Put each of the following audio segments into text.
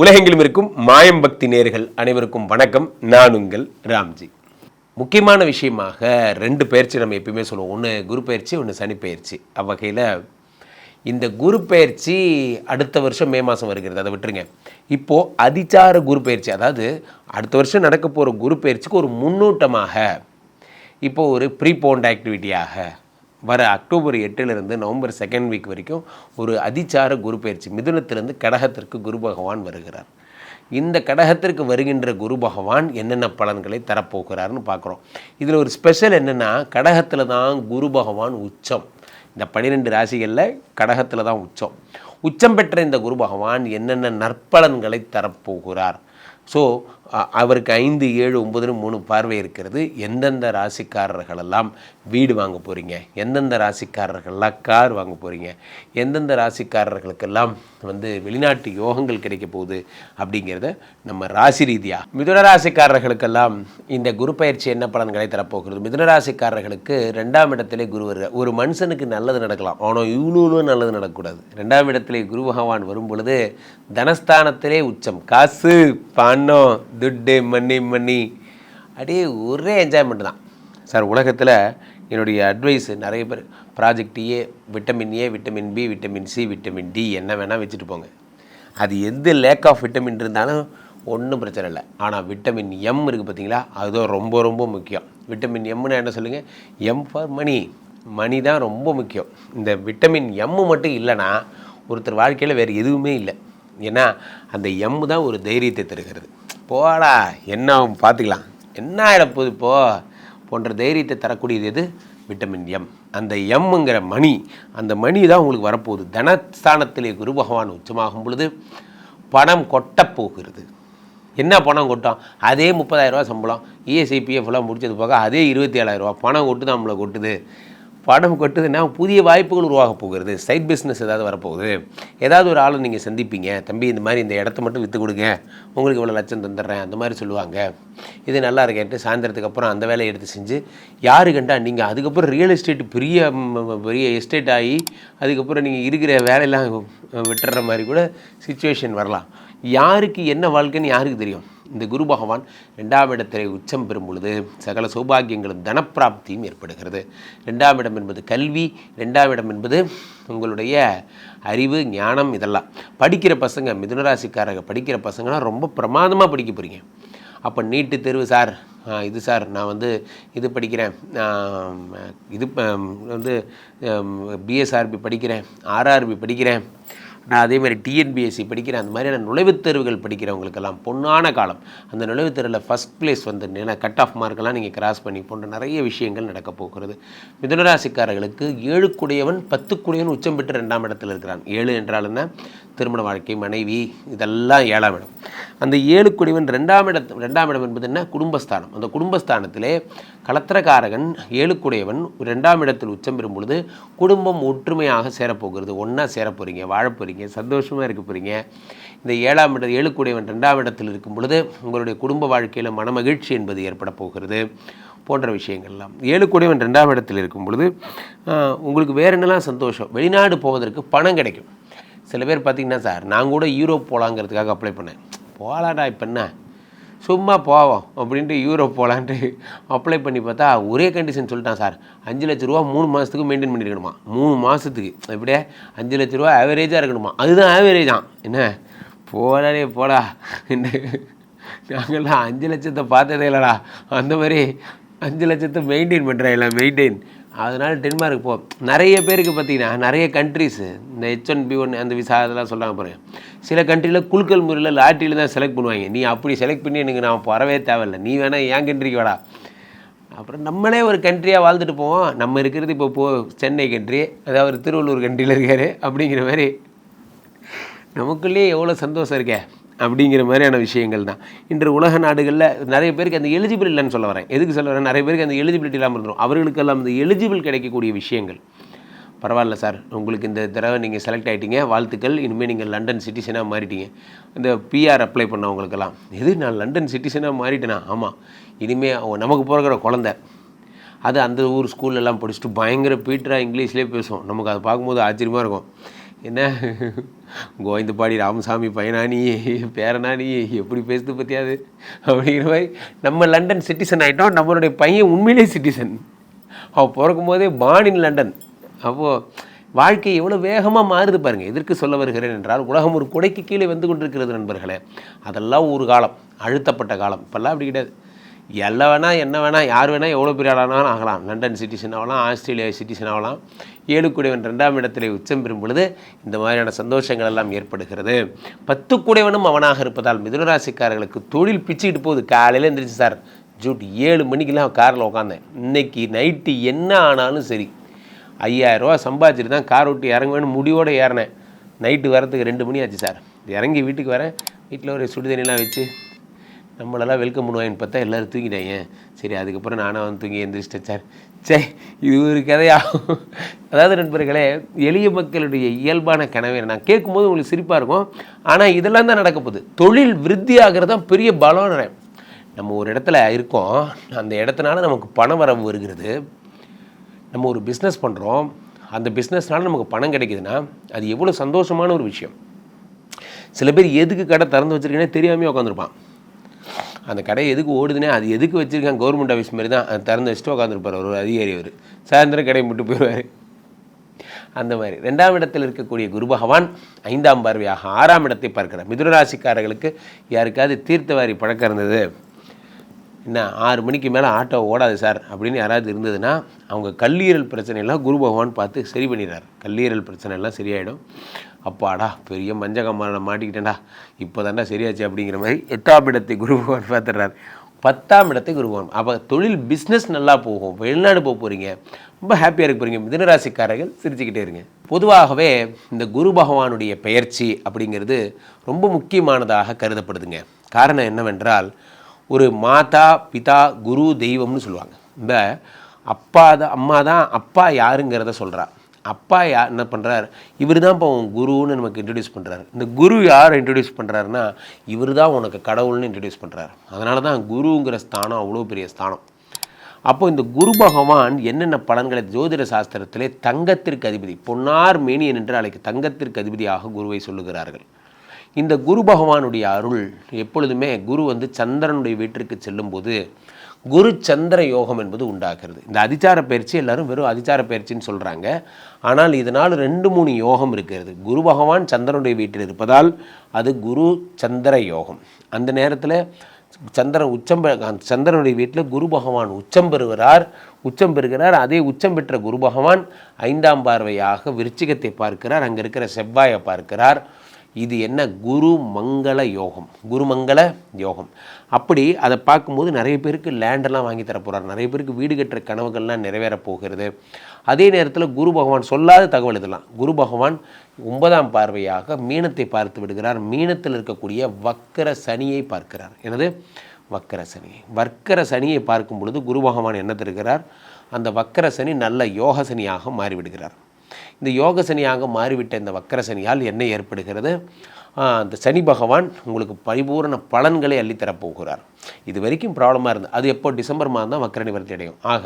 உலகெங்கிலும் இருக்கும் மாயம் பக்தி நேர்கள் அனைவருக்கும் வணக்கம். நான் உங்கள் ராம்ஜி. முக்கியமான விஷயமாக ரெண்டு பயிற்சி நம்ம எப்பயுமே சொல்லுவோம். ஒன்று குரு பயிற்சி ஒன்று சனி பயிற்சி. அவ்வகையில் இந்த குரு பயிற்சி அடுத்த வருஷம் மே மாதம் வருகிறது. அதை விட்டுருங்க. இப்போது அதிச்சார குரு பயிற்சி அதாவது அடுத்த வருஷம் நடக்க போகிற குரு பயிற்சிக்கு ஒரு முன்னூட்டமாக இப்போது ஒரு ப்ரீபோண்ட் ஆக்டிவிட்டியாக வர அக்டோபர் எட்டிலிருந்து நவம்பர் செகண்ட் வீக் வரைக்கும் ஒரு அதிச்சார குரு பயிற்சி. மிதுனத்திலிருந்து கடகத்திற்கு குரு பகவான் வருகிறார். இந்த கடகத்திற்கு வருகின்ற குரு பகவான் என்னென்ன பலன்களை தரப்போகிறார்னு பார்க்குறோம். இதில் ஒரு ஸ்பெஷல் என்னென்னா கடகத்தில் தான் குரு பகவான் உச்சம். இந்த பன்னிரெண்டு ராசிகளில் கடகத்தில் தான் உச்சம். உச்சம் பெற்ற இந்த குரு பகவான் என்னென்ன நற்பலன்களை தரப்போகிறார்? ஸோ அவருக்கு ஐந்து ஏழு ஒன்பதுன்னு மூணு பார்வை இருக்கிறது. எந்தெந்த ராசிக்காரர்களெல்லாம் வீடு வாங்க போகிறீங்க எந்தெந்த ராசிக்காரர்கள்லாம் கார் வாங்க போகிறீங்க எந்தெந்த ராசிக்காரர்களுக்கெல்லாம் வந்து வெளிநாட்டு யோகங்கள் கிடைக்க போகுது அப்படிங்கிறத நம்ம ராசி ரீதியாக மிதுன ராசிக்காரர்களுக்கெல்லாம் இந்த குரு பயிற்சி என்ன பலன்களை தரப்போகிறது? மிதுன ராசிக்காரர்களுக்கு ரெண்டாம் இடத்திலே குரு வருகிறார். ஒரு மனுஷனுக்கு நல்லது நடக்கலாம். ஆனால் இவ்வளோ நல்லது நடக்கக்கூடாது. ரெண்டாம் இடத்திலே குரு பகவான் வரும் பொழுது தனஸ்தானத்திலே உச்சம். காசு பணம் துட்டு மணி மண்ணி அப்படியே ஒரே என்ஜாய்மெண்ட் தான். சார் உலகத்தில் என்னுடைய அட்வைஸு நிறைய பேர் project A vitamin A vitamin B vitamin C vitamin D என்ன வேணால் வச்சுட்டு போங்க. அது எந்த லேக் ஆஃப் விட்டமின் இருந்தாலும் ஒன்றும் பிரச்சனை இல்லை. ஆனால் விட்டமின் எம் இருக்குது பார்த்தீங்களா அதுதான் ரொம்ப ரொம்ப முக்கியம். விட்டமின் எம்னு என்ன சொல்லுங்கள் எம் ஃபார் மணி மணி தான் ரொம்ப முக்கியம். இந்த விட்டமின் எம்மு மட்டும் இல்லைன்னா ஒருத்தர் வாழ்க்கையில் வேறு எதுவுமே இல்லை. ஏன்னா அந்த எம்மு தான் ஒரு தைரியத்தை தருகிறது. போடா என்ன பார்த்துக்கலாம் என்ன ஆகிடப்போகுது இப்போது போன்ற தைரியத்தை தரக்கூடியது எது? விட்டமின் எம் அந்த எம்முங்கிற மணி அந்த மணி தான் உங்களுக்கு வரப்போகுது. தனஸ்தானத்திலே குரு பகவான் உச்சமாகும் பொழுது பணம் கொட்டப்போகிறது என்ன பணம் கொட்டோம்? அதே முப்பதாயிரரூவா சம்பளம். இஎஸ்ஐபிஎஃப் எல்லாம் முடிச்சது போக அதே இருபத்தி ஏழாயிரரூவா பணம் கொட்டு தான் நம்மளை கொட்டுது. பாடம் கட்டுதுன்னா புதிய வாய்ப்புகள் உருவாக போகிறது சைட் பிஸ்னஸ் ஏதாவது வரப்போகுது. ஏதாவது ஒரு ஆளை நீங்கள் சந்திப்பீங்க தம்பி இந்த மாதிரி இந்த இடத்த மட்டும் விற்று கொடுங்க உங்களுக்கு இவ்வளோ லட்சம் தந்துடுறேன் அந்த மாதிரி சொல்லுவாங்க. இது நல்லா இருக்கேன்ட்டு சாயந்தரத்துக்கு அப்புறம் அந்த வேலையை எடுத்து செஞ்சு யாரு கண்டா நீங்கள் அதுக்கப்புறம் ரியல் எஸ்டேட் பெரிய பெரிய எஸ்டேட் ஆகி அதுக்கப்புறம் நீங்கள் இருக்கிற வேலையெல்லாம் விட்டுற மாதிரி கூட சுச்சுவேஷன் வரலாம். யாருக்கு என்ன வாழ்க்கைன்னு யாருக்கு தெரியும்? இந்த குரு பகவான் ரெண்டாம் இடத்திலே உச்சம் பெறும் பொழுது சகல சௌபாகியங்களும் தனப்பிராப்தியும் ஏற்படுகிறது. ரெண்டாம் இடம் என்பது கல்வி ரெண்டாம் இடம் என்பது உங்களுடைய அறிவு ஞானம் இதெல்லாம். படிக்கிற பசங்க மிதுனராசிக்காரங்க படிக்கிற பசங்களாம் ரொம்ப பிரமாதமாக படிக்க போகிறீங்க அப்போ நீட்டு தேர்வு சார் இது சார் நான் வந்து இது படிக்கிறேன் இது வந்து பிஎஸ்ஆர்பி படிக்கிறேன் ஆர்ஆர்பி படிக்கிறேன் நான் அதே மாதிரி டிஎன்பிஎஸ்சி படிக்கிறேன் அந்த மாதிரியான நுழைவுத் தேர்வுகள் படிக்கிறவங்களுக்கெல்லாம் பொன்னான காலம். அந்த நுழைவுத் தேர்வில் ஃபஸ்ட் பிளேஸ் வந்து ஏன்னா கட் ஆஃப் மார்க்கெல்லாம் நீங்கள் கிராஸ் பண்ணி போன்ற நிறைய விஷயங்கள் நடக்க போகிறது. மிதுனராசிக்காரர்களுக்கு ஏழுக்குடையவன் பத்துக்குடையவன் உச்சம் பெற்று ரெண்டாம் இடத்தில் இருக்கிறான். ஏழு என்றால் என்ன? திருமண வாழ்க்கை மனைவி இதெல்லாம் ஏழாம் இடம். அந்த ஏழுக்குடையவன் ரெண்டாம் இடம் ரெண்டாம் இடம் என்பது என்ன? குடும்பஸ்தானம். அந்த குடும்பஸ்தானத்திலே களத்திரக்காரகன் ஏழுக்குடையவன் ரெண்டாம் இடத்தில் உச்சம் பெறும் பொழுது குடும்பம் ஒற்றுமையாக சேரப்போகிறது. ஒன்றா சேர போகிறீங்க வாழ போகிறீங்க சந்தோஷமாக இருக்க போகிறீங்க இந்த ஏழாம் இடம் ஏழுக்குடையவன் ரெண்டாம் இடத்தில் இருக்கும் பொழுது உங்களுடைய குடும்ப வாழ்க்கையில் மனமகிழ்ச்சி என்பது ஏற்பட போகிறது போன்ற விஷயங்கள்லாம். ஏழுக்குடையவன் ரெண்டாம் இடத்தில் இருக்கும் பொழுது உங்களுக்கு வேறு என்னெல்லாம் சந்தோஷம்? வெளிநாடு போவதற்கு பணம் கிடைக்கும். சில பேர் பார்த்தீங்கன்னா சார் நான் கூட யூரோப் போகலாங்கிறதுக்காக அப்ளை பண்ணேன். போகலாடா இப்போ என்ன? சும்மா போவோம் அப்படின்ட்டு யூரோப் போகலான்ட்டு அப்ளை பண்ணி பார்த்தா ஒரே கண்டிஷன் சொல்லிட்டான் சார் அஞ்சு லட்ச ரூபா மூணு மாதத்துக்கு மெயின்டைன் பண்ணியிருக்கணுமா மூணு மாதத்துக்கு எப்படியே? அஞ்சு லட்ச ரூபா ஆவரேஜாக இருக்கணுமா? அதுதான் ஆவரேஜான் என்ன? போடாடே போடா. நாங்கள்லாம் அஞ்சு லட்சத்தை பார்த்ததே இல்லைடா. அந்த மாதிரி அஞ்சு லட்சத்தை மெயின்டைன் பண்ணுறாங்களா மெயின்டைன் அதனால் டென்மார்க் போ நிறைய பேருக்கு பார்த்தீங்கன்னா நிறைய கண்ட்ரிஸு இந்த ஹெச் ஒன் பி ஒன் அந்த விசா அதெல்லாம் சொல்கிறாங்க பாருங்கள் சில கண்ட்ரியில் குலுக்கல் முறையில் லாட்டரியில் தான் செலக்ட் பண்ணுவாங்க. நீ அப்படி செலக்ட் பண்ணி எனக்கு நான் வரவே தேவையில்லை. நீ வேணால் என் கண்ட்ரிக்கு வாடா. அப்புறம் நம்மளே ஒரு கண்ட்ரியாக வாழ்ந்துட்டு போவோம். நம்ம இருக்கிறது இப்போ போ சென்னை கண்ட்ரி அதாவது திருவள்ளூர் கண்ட்ரியில் இருக்காரு. அப்படிங்கிற மாதிரி நமக்குள்ளேயே எவ்வளோ சந்தோஷம் இருக்கே. அப்படிங்கிற மாதிரியான விஷயங்கள் தான். இன்று உலக நாடுகளில் நிறைய பேருக்கு அந்த எலிஜிபிள் இல்லைன்னு சொல்ல வரேன். எதுக்கு சொல்ல வரேன்? நிறைய பேருக்கு அந்த எலிஜிபிலிட்டி இல்லாமல் இருந்துடும் அவர்களுக்கெல்லாம் அந்த எலிஜிபிள் கிடைக்கக்கூடிய விஷயங்கள். பரவாயில்ல சார் உங்களுக்கு இந்த தடவை நீங்கள் செலக்ட் ஆகிட்டீங்க வாழ்த்துக்கள். இனிமேல் நீங்கள் லண்டன் சிட்டிசனாக மாறிட்டீங்க. இந்த பிஆர் அப்ளை பண்ணவங்களுக்கெல்லாம். எது நான் லண்டன் சிட்டிசனாக மாறிட்டேனா? ஆமாம் இனிமேல் நமக்கு பிறகுற குழந்த. அது அந்த ஊர் ஸ்கூல்லலாம் படிச்சுட்டு பயங்கர பீட்டராக இங்கிலீஷ்லேயே பேசும். நமக்கு அதை பார்க்கும்போது ஆச்சரியமாக இருக்கும். என்ன? கோவிந்தபாடி ராமசாமி பையனானி பேரனானி எப்படி பேசுது பற்றியாது அப்படிங்கிற மாதிரி நம்ம லண்டன் சிட்டிசன் ஆகிட்டோம் நம்மளுடைய பையன் உண்மையிலே சிட்டிசன். அவன் பிறக்கும் போதே பானின் லண்டன். அப்போது வாழ்க்கை எவ்வளோ வேகமாக மாறுது பாருங்கள் எதற்கு சொல்ல வருகிறேன் என்றால் உலகம் ஒரு குடைக்கு கீழே வந்து கொண்டிருக்கிறது நண்பர்களே. அதெல்லாம் ஒரு காலம் அழுத்தப்பட்ட காலம். இப்போல்லாம் அப்படி கிடையாது. எல்லாம் வேணா என்ன வேணா யார் வேணால் எவ்வளோ பெரிய ஆளானாலும் ஆகலாம். லண்டன் சிட்டிசன் ஆகலாம் ஆஸ்திரேலியா சிட்டிசன் ஆகலாம். ஏழு ரெண்டாம் இடத்திலே உச்சம் பெறும் பொழுது இந்த மாதிரியான சந்தோஷங்கள் எல்லாம் ஏற்படுகிறது. பத்து குடைவனும் அவனாக இருப்பதால் மிதுனராசிக்காரர்களுக்கு தொழில் பிச்சுக்கிட்டு போகுது. காலையில் எழுந்திரிச்சு சார் ஜூட் ஏழு மணிக்கெல்லாம் காரில் உட்காந்தேன் இன்னைக்கு நைட்டு என்ன ஆனாலும் சரி ஐயாயிரரூவா சம்பாதிச்சிட்டு தான் கார் விட்டு இறங்குவேன்னு முடிவோடு ஏறினேன். நைட்டு வரத்துக்கு ரெண்டு மணி ஆச்சு சார். இறங்கி வீட்டுக்கு வரேன். வீட்டில் ஒரு சுடுதண்ணிலாம் வச்சு நம்மளெல்லாம் வெல்கம் பண்ணுவாங்கன்னு பார்த்தா எல்லோரும் தூங்கிட்டாங்க. சரி அதுக்கப்புறம் நானும் வந்து தூங்கி எந்திரிச்சிட்டேன் சார். சே இது ஒரு கதையாகும் அதாவது நண்பர்களே எளிய மக்களுடைய இயல்பான கனவை நான் கேட்கும்போது உங்களுக்கு சிரிப்பாக இருக்கும். ஆனால் இதெல்லாம் தான் நடக்க போகுது. தொழில் விருத்தி ஆகிறது தான் பெரிய பலம் நம்ம ஒரு இடத்துல இருக்கோம். அந்த இடத்துனால நமக்கு பண வரவு வருகிறது. நம்ம ஒரு பிஸ்னஸ் பண்ணுறோம் அந்த பிஸ்னஸ்னால நமக்கு பணம் கிடைக்குதுன்னா அது எவ்வளோ சந்தோஷமான ஒரு விஷயம். சில பேர் எதுக்கு கடை திறந்து வச்சுருக்கேனே தெரியாமே உட்காந்துருப்பான் அந்த கடை எதுக்கு ஓடுதுனே அது எதுக்கு வச்சுருக்காங்க? கவர்மெண்ட் ஆஃபீஸ் மாதிரி தான். திறந்து வச்சுட்டு உட்காந்துருப்பார் ஒரு அதிகாரி அவர். சாயந்தரம் கடையை விட்டு போயிடுவார் அந்த மாதிரி. ரெண்டாம் இடத்தில் இருக்கக்கூடிய குரு பகவான் ஐந்தாம் பார்வையாக ஆறாம் இடத்தை பார்க்கிறார். மிதுனராசிக்காரர்களுக்கு யாருக்காவது தீர்த்தவாரி பழக்கம் இருந்தது? என்ன ஆறு மணிக்கு மேலே ஆட்டோ ஓடாது சார் அப்படின்னு யாராவது இருந்ததுன்னா அவங்க கல்லீரல் பிரச்சனையெல்லாம் குரு பகவான் பார்த்து சரி பண்ணிடுறார். கல்லீரல் பிரச்சனை எல்லாம் சரியாயிடும். அப்பாடா பெரிய மஞ்சகம்மான மாட்டிக்கிட்டேன்டா. இப்போ தாண்டா சரியாச்சு அப்படிங்கிற மாதிரி எட்டாம் இடத்தை குருபகவான் பத்தாம் இடத்தை குருபகவான் அப்போ தொழில் பிஸ்னஸ் நல்லா போகும். வெளிநாடு போக போகிறீங்க ரொம்ப ஹாப்பியாக இருக்க போகிறீங்க மிதனராசிக்காரர்கள் சிரிச்சுக்கிட்டே இருங்க. பொதுவாகவே இந்த குரு பகவானுடைய பெயர்ச்சி அப்படிங்கிறது ரொம்ப முக்கியமானதாக கருதப்படுதுங்க. காரணம் என்னவென்றால் ஒரு மாதா பிதா குரு தெய்வம்னு சொல்லுவாங்க. இந்த அப்பா தான் அம்மா தான் அப்பா யாருங்கிறத சொல்கிறா அப்பா யா என்ன பண்ணுறார் இவர் தான் இப்போ உன் குருன்னு நமக்கு இன்ட்ரடியூஸ் பண்ணுறாரு இந்த குரு யார் இன்ட்ரடியூஸ் பண்ணுறாருன்னா இவர் தான் உனக்கு கடவுள்னு இன்ட்ரடியூஸ் பண்ணுறாரு அதனால தான் குருங்கிற ஸ்தானம் அவ்வளோ பெரிய ஸ்தானம். அப்போ இந்த குரு பகவான் என்னென்ன பலன்களை ஜோதிட சாஸ்திரத்திலே தங்கத்திற்கு அதிபதி பொன்னார் மேனியன் என்று அழைக்க தங்கத்திற்கு அதிபதியாக குருவை சொல்லுகிறார்கள். இந்த குரு பகவானுடைய அருள் எப்பொழுதுமே குரு வந்து சந்திரனுடைய வீட்டிற்கு செல்லும்போது குரு சந்திர யோகம் என்பது உண்டாகிறது. இந்த அதிச்சார பயிற்சி எல்லாரும் வெறும் அதிச்சார பயிற்சின்னு சொல்கிறாங்க ஆனால் இதனால் ரெண்டு மூணு யோகம் இருக்கிறது. குரு பகவான் சந்திரனுடைய வீட்டில் இருப்பதால் அது குரு சந்திர யோகம். அந்த நேரத்தில் சந்திரன் உச்சம் சந்திரனுடைய வீட்டில் குரு பகவான் உச்சம் பெறுகிறார். உச்சம் பெறுகிறார். அதே உச்சம் பெற்ற குரு பகவான் ஐந்தாம் பார்வையாக விருச்சிகத்தை பார்க்கிறார். அங்கே இருக்கிற செவ்வாயை பார்க்கிறார். இது என்ன குரு மங்கள யோகம் குருமங்கள யோகம். அப்படி அதை பார்க்கும்போது நிறைய பேருக்கு லேண்டெல்லாம் வாங்கி தர போகிறார் நிறைய பேருக்கு வீடு கட்டுற கனவுகள்லாம் நிறைவேற போகிறது. அதே நேரத்தில் குரு பகவான் சொல்லாத தகவல் இதெல்லாம். குரு பகவான் ஒன்பதாம் பார்வையாக மீனத்தை பார்த்து விடுகிறார். மீனத்தில் இருக்கக்கூடிய வக்கர சனியை பார்க்கிறார். எனது வக்கர சனி. வக்கர சனியை பார்க்கும் பொழுது குரு பகவான் என்ன தருகிறார்? அந்த வக்கர சனி நல்ல யோக சனியாக மாறிவிடுகிறார். இந்த யோக சனியாக மாறிவிட்ட இந்த வக்கர சனியால் என்ன ஏற்படுகிறது? அந்த சனி பகவான் உங்களுக்கு பரிபூரண பலன்களை அள்ளித்தரப்போகிறார் இது வரைக்கும் ப்ராப்ளமாக இருந்தது. அது எப்போ? டிசம்பர் மாதம் தான் வக்கர நிவர்த்தி அடையும். ஆக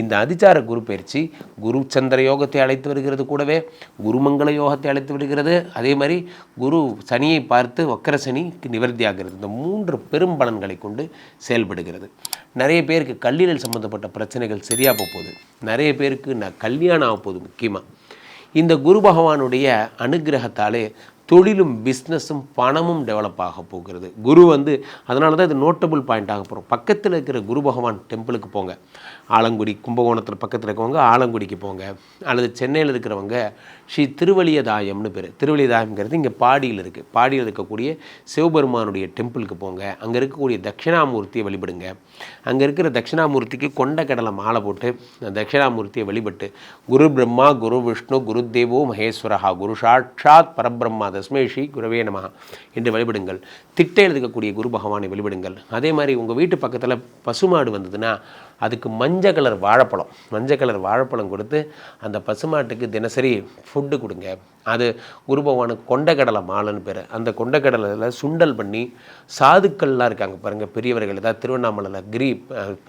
இந்த அதிச்சார குரு பயிற்சி குரு சந்திர யோகத்தை அழைத்து வருகிறது கூடவே குருமங்கள யோகத்தை அழைத்து வருகிறது. அதே மாதிரி குரு சனியை பார்த்து வக்கர சனிக்கு நிவர்த்தி ஆகிறது. இந்த மூன்று பெரும் பலன்களை கொண்டு செயல்படுகிறது. நிறைய பேருக்கு கல்லீரல் சம்மந்தப்பட்ட பிரச்சனைகள் சரியாக போகுது. நிறைய பேருக்கு நான் கல்யாணம் ஆக போகுது முக்கியமாக இந்த குரு பகவானுடைய அனுகிரகத்தாலே தொழிலும் பிஸ்னஸும் பணமும் டெவலப் ஆக போகிறது. குரு வந்து அதனால தான் இது நோட்டபுள் பாயிண்ட் ஆக போகிறோம் பக்கத்தில் இருக்கிற குரு பகவான் டெம்பிளுக்கு போங்க. ஆலங்குடி கும்பகோணத்தில் பக்கத்தில் இருக்கவங்க ஆலங்குடிக்கு போங்க. அல்லது சென்னையில் இருக்கிறவங்க ஸ்ரீ திருவலியதாயம்னு பேர். திருவலியதாயம்ங்கிறது இங்கே பாடியில் இருக்குது பாடியில் இருக்கக்கூடிய சிவபெருமானுடைய டெம்பிளுக்கு போங்க. அங்கே இருக்கக்கூடிய தட்சிணாமூர்த்தியை வழிபடுங்க. அங்கே இருக்கிற தட்சிணாமூர்த்திக்கு கொண்ட கடலை மாலை போட்டு தட்சிணாமூர்த்தியை வழிபட்டு குரு பிரம்மா குரு விஷ்ணு குரு தேவோ மகேஸ்வரஹா குரு சாட்சாத் பரபிரம்மா தஸ்மே ஸ்ரீ குருவே நமஹா என்று வழிபடுங்கள். திட்டையில் இருக்கக்கூடிய குரு பகவானை வழிபடுங்கள். அதே மாதிரி உங்கள் வீட்டு பக்கத்தில் பசுமாடு வந்ததுன்னா அதுக்கு மஞ்சள் கலர் வாழைப்பழம். மஞ்சள் கலர் வாழைப்பழம் கொடுத்து அந்த பசுமாட்டுக்கு தினசரி ஃபுட்டு கொடுங்க. அது குரு பகவானுக்கு கொண்டக்கடலை மாலைன்னு பேர். அந்த கொண்டக்கடலையில் சுண்டல் பண்ணி சாதுக்கள்லாம் இருக்காங்க பாருங்கள் பெரியவர்கள். ஏதாவது திருவண்ணாமலையில் கிரி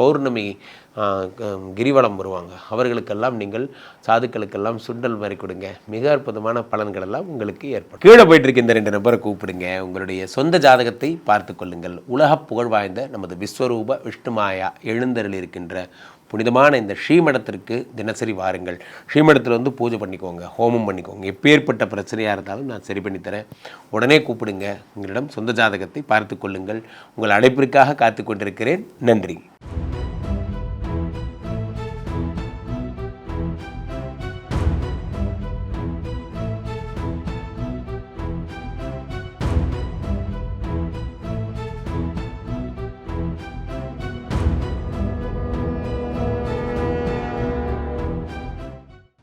பௌர்ணமி கிரிவலம் வருவாங்க. அவர்களுக்கெல்லாம் நீங்கள் சாதுக்களுக்கெல்லாம் சுண்டல் மாதிரி கொடுங்க. மிக அற்புதமான பலன்கள் எல்லாம் உங்களுக்கு ஏற்படும். கீழே போயிட்டு இருக்க இந்த ரெண்டு நபரை கூப்பிடுங்க. உங்களுடைய சொந்த ஜாதகத்தை பார்த்து கொள்ளுங்கள். உலக புகழ் வாய்ந்த நமது விஸ்வரூப விஷ்ணுமாயா எழுந்தருள் இருக்கின்ற புனிதமான இந்த ஸ்ரீமடத்திற்கு தினசரி வாருங்கள். ஸ்ரீமடத்தில் வந்து பூஜை பண்ணிக்கோங்க. ஹோமம் பண்ணிக்கோங்க. எப்பேற்பட்ட பிரச்சனையாக இருந்தாலும் நான் சரி பண்ணித்தரேன் உடனே கூப்பிடுங்க. உங்களிடம் சொந்த ஜாதகத்தை பார்த்து கொள்ளுங்கள். உங்கள் அழைப்பிற்காக காத்து கொண்டிருக்கிறேன். நன்றி.